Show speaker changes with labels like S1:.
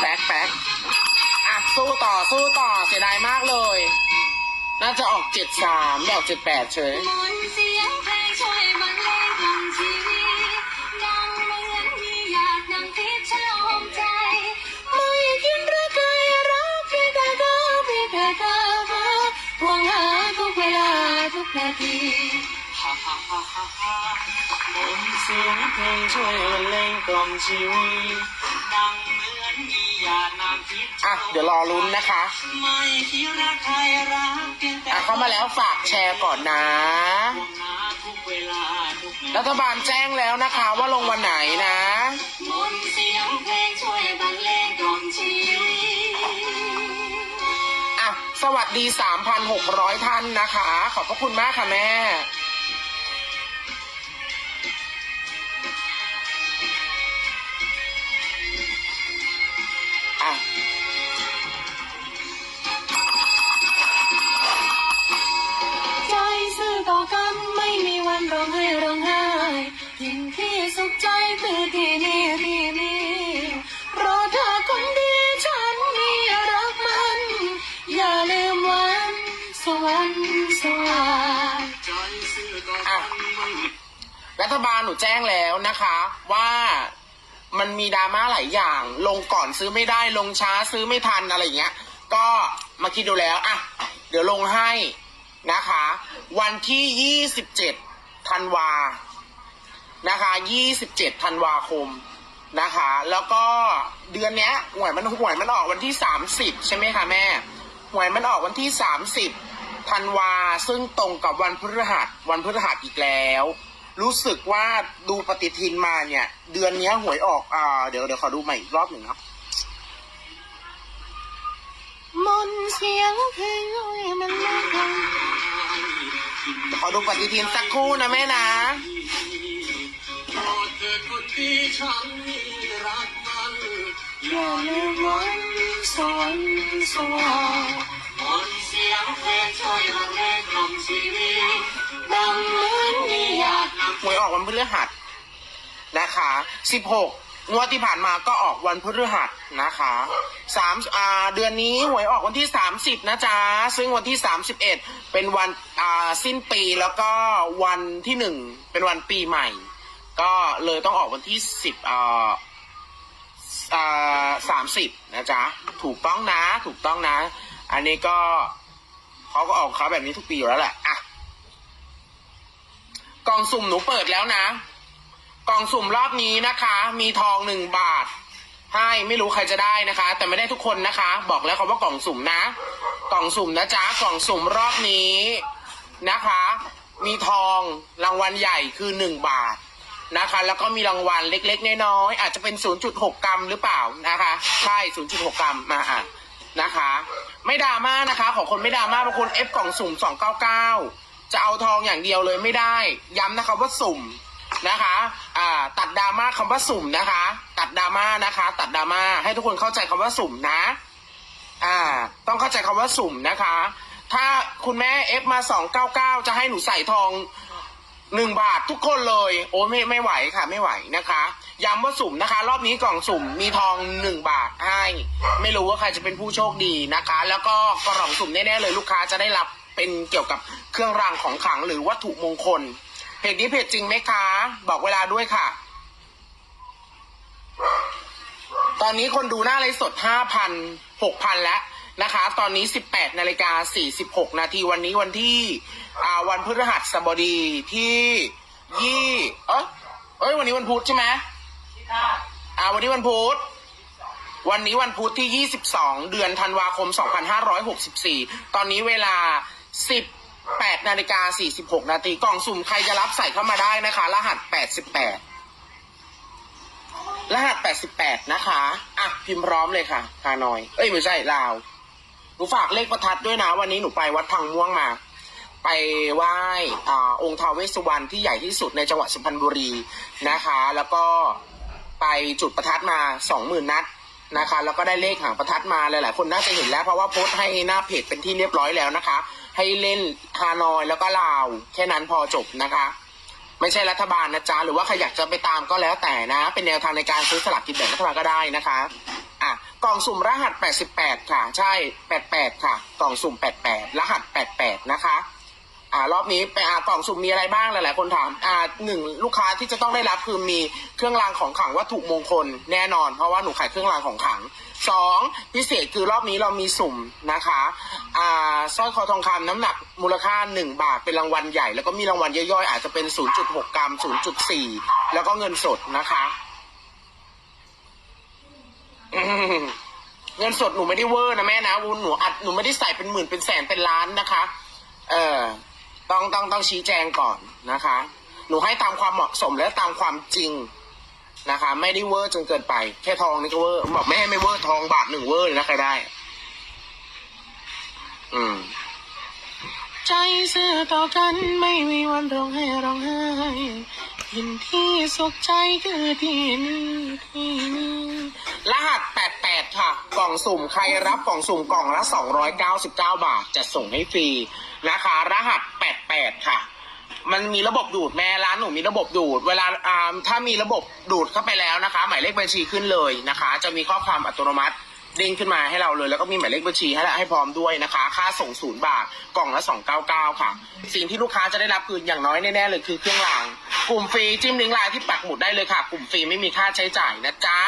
S1: แบ๊กแบ๊กอาสู้ต่อสู้ต่อเสียดายมากเลย น่าจะออกเจ็ดสามออกเจ็ดแปดเฉย
S2: มนเสียงเพลงช่วยบรรเลงกล่อมชีวิตดังเหมือนมีหยาดน้ำทิพย์ฉลมใจ ไม่คิดรักใครรักเพียงแต่เธอเพียงแต่เธอหวงหาทุกเวลาทุกนาที
S3: ฮ่าฮ่าฮ่าฮ่าฮ่าบนเสียงเพลงช่วยบรรเลงกล่อมชีวิต อนมีหยาดน้ำทิพย์
S1: อะเดี๋ยวรอลุ้นนะคะ
S3: ไม่คิดรักใครรักเพียงแต่
S1: อะเข้ามาแล้วฝากแชร์ก่อนนะ
S3: ห่วงหาทุกเวลาทุกนา
S1: รัฐบาลแจ้งแล้วนะคะว่าลงวันไหนนะ
S2: มนต์เสียงเพลงช่วยบรรเลงกล่อมชีวิต
S1: อะสวัสดี 3,600 ท่านนะคะ ขอบพระคุณมากค่ะแม่
S2: ขใจคือที่นี่ที่นี่เพราะเธอคนดีฉันมีรักมัน อย่าลืมวันสวรรค์สว่าง
S3: ใจซื่อต่อกันไม่มี
S1: รัฐบาลหนูแจ้งแล้วนะคะ ว่ามันมีดราม่าหลายอย่าง ลงก่อนซื้อไม่ได้ลงช้าซื้อไม่ทันอะไรอย่างเงี้ย ก็มาคิดดูแล้วอะเดี๋ยวลงให้นะคะ วันที่ 27ธันวา นะคะ27ธันวาคมนะคะ แล้วก็เดือนเนี้ยหวยมันหวยมันออกวันที่30ใช่ไหมคะแม่หวยมันออกวันที่30ธันวาซึ่งตรงกับวันพฤหัสวันพฤหัสอีกแล้ว รู้สึกว่าดูปฏิทินมาเนี่ย เดือนเนี้ยหวยออกอ่าเดี๋ยวเดี๋ยวขอดูใหม่อีกรอบหนึ่งครับ
S2: มนต์เสียงเพลงน้อยมันไม่ดัง
S1: ขอดูปฏิทินสักครู่นะแม่นะ
S3: โป รดเถิดคนที่ฉันรักมัน
S2: อย่าลืมวันสวรรค์สว่าง
S3: มนเสียงเพลงช่วยบรรเลงกล่อมชีวิต
S2: ดังเหมือนมีหยาด
S1: หวยออกวันพฤหัสนะคะ 16 งวดที่ผ่านมาก็ออกวันพฤหัสนะคะสามอ่าเดือนนี้หวยออกวันที่ 30 นะจ๊ะ ซึ่งวันที่ 31 เป็นวันอ่าสิ้นปีแล้วก็วันที่หนึ่งเป็นวันปีใหม่ ก็เลยต้องออกวันที่10อ่อ่สามสิบนะจ๊ะ ถูกต้องนะ ถูกต้องนะ อันนี้ก็เขาก็ออกของเขาแบบนี้ทุกปีอยู่แล้วแหละอะกล่องสุ่มหนูเปิดแล้วนะ กล่องสุ่มรอบนี้นะคะ มีทองหนึ่งบาท ให้ไม่รู้ใครจะได้นะคะ แต่ไม่ได้ทุกคนนะคะ บอกแล้วเขาว่ากล่องสุ่มนะ กล่องสุ่มนะจ๊ะ กล่องสุ่มรอบนี้นะคะ มีทองรางวัลใหญ่คือหนึ่งบาท นะคะ แล้วก็มีรางวัลเล็กๆ น้อยๆอาจจะเป็น 0.6 กรัมหรือเปล่านะคะ ใช่ 0.6 กรัมมาอะนะคะ ไม่ดราม่านะคะ ของคนไม่ดราม่าบางคนเอฟกล่องสุ่ม 299 จะเอาทองอย่างเดียวเลยไม่ได้ ย้ำนะคะว่าสุ่มนะคะอ่าตัดดราม่าคำว่าสุ่มนะคะ ตัดดราม่านะคะ ตัดดราม่าให้ทุกคนเข้าใจคำว่าสุ่มนะอ่า ต้องเข้าใจคำว่าสุ่มนะคะ ถ้าคุณแม่เอฟมาสองเก้าเก้าจะให้หนูใส่ทอง หนึ่งบาททุกคนเลย โอ้ไม่ไม่ไหวค่ะ ไม่ไหวนะคะย้ำว่าสุ่มนะคะ รอบนี้กล่องสุ่มมีทองหนึ่งบาทให้ ไม่รู้ว่าใครจะเป็นผู้โชคดีนะคะ แล้วก็กล่องสุ่มแน่ๆเลยลูกค้าจะได้รับเป็นเกี่ยวกับเครื่องรางของขลังหรือวัตถุมงคลเพจนี้เพจจริงไหมคะ บอกเวลาด้วยค่ะ ตอนนี้คนดูหน้าไลฟ์สด5,000 6,000แล้ว นะคะ ตอนนี้ 18นาฬิกา46 นาทีวันนี้วันที่อาวันพฤหัสบดีที่ยี่เอยเอ้ยวันนี้วันพุธใช่ไหมอ่าวันนี้วันพุธวันนี้วันพุธที่ 22 เดือนธันวาคม 2564 ตอนนี้เวลา 18นาฬิกา46 นาทีกล่องสุ่มใครจะรับใส่เข้ามาได้นะคะ รหัส 88 รหัส 88 นะคะ อะ พิมพ์พร้อมเลยค่ะฮานอย เอ้ย ไม่ใช่ลาว นูฝากเลขประทัดด้วยนะ วันนี้หนูไปวัดพังม่วงมา ไปไหว้อ่าองค์ท้าวเวสสุวรรณที่ใหญ่ที่สุดในจังหวัดสุพรรณบุรีนะคะ แล้วก็ไปจุดประทัดมา20,000นัดนะคะ แล้วก็ได้เลขหางประทัดมาหลายๆคนน่าจะเห็นแล้วเพราะว่าโพสต์ให้หน้าเพจเป็นที่เรียบร้อยแล้วนะคะ ให้เล่นฮานอยแล้วก็ลาว แค่นั้นพอจบนะคะ ไม่ใช่รัฐบาลนะจ๊ะหรือว่าใครอยากจะไปตามก็แล้วแต่นะ เป็นแนวทางในการซื้อสลากกินแบ่งรัฐบาลก็ได้นะคะ อะกล่องสุ่มรหัส 88 ค่ะ ใช่ 88 ค่ะ กล่องสุ่ม 88 รหัส 88 นะคะอ่ารอบนี้ไปอ่ากล่องสุ่มมีอะไรบ้างหลายๆคนถามอ่าหนึ่งลูกค้าที่จะต้องได้รับคือมีเครื่องรางของขลังวัตถุมงคลแน่นอน เพราะว่าหนูขายเครื่องรางของขลังสองพิเศษคือรอบนี้เรามีสุ่มนะคะอ่าสร้อยคอทองคำน้ำหนักมูลค่า 1 บาทเป็นรางวัลใหญ่ แล้วก็มีรางวัลย่อยๆ อาจจะเป็น 0.6 กรัม 0.4 แล้วก็เงินสดนะคะ อืมเงิ นสดหนูไม่ได้เวอร์นะแม่นะวุ้นหนูอัดหนูไม่ได้ใส่เป็นหมื่นเป็นแสนเป็นล้านนะคะ เออต้องต้องต้องชี้แจงก่อนนะคะ หนูให้ตามความเหมาะสมและตามความจริงนะคะ ไม่ได้เวอร์จนเกินไป แค่ทองนี่ก็เวอร์บอกไม่ให้ไม่เวอร์ทองบาทหนึ่งเวอร์เลยนะใครได้ อืม
S2: ใจซื่อต่อกันไม่มีวันร้องไห้ร้องไห้ทินที่สุขใจคือที่นี่ที่นี่
S1: รหัส 88 ค่ะ กล่องสุ่มใครรับกล่องสุ่มกล่องละ 299 บาท จะส่งให้ฟรีนะคะ รหัส 88 ค่ะ มันมีระบบดูดแม่ร้านหนูมีระบบดูด เวลาอ่าถ้ามีระบบดูดเข้าไปแล้วนะคะ หมายเลขบัญชีขึ้นเลยนะคะ จะมีข้อความอัตโนมัติเด้งขึ้นมาให้เราเลย แล้วก็มีหมายเลขบัญชีให้ให้พร้อมด้วยนะคะ ค่าส่งศูนย์บาทกล่องละ299 ค่ะ สิ่งที่ลูกค้าจะได้รับคืออย่างน้อยแน่ๆเลยคือเครื่องราง กลุ่มฟรีจิ้มลิงก์ไลน์ที่ปักหมุดได้เลยค่ะ กลุ่มฟรีไม่มีค่าใช้จ่ายนะจ๊ะ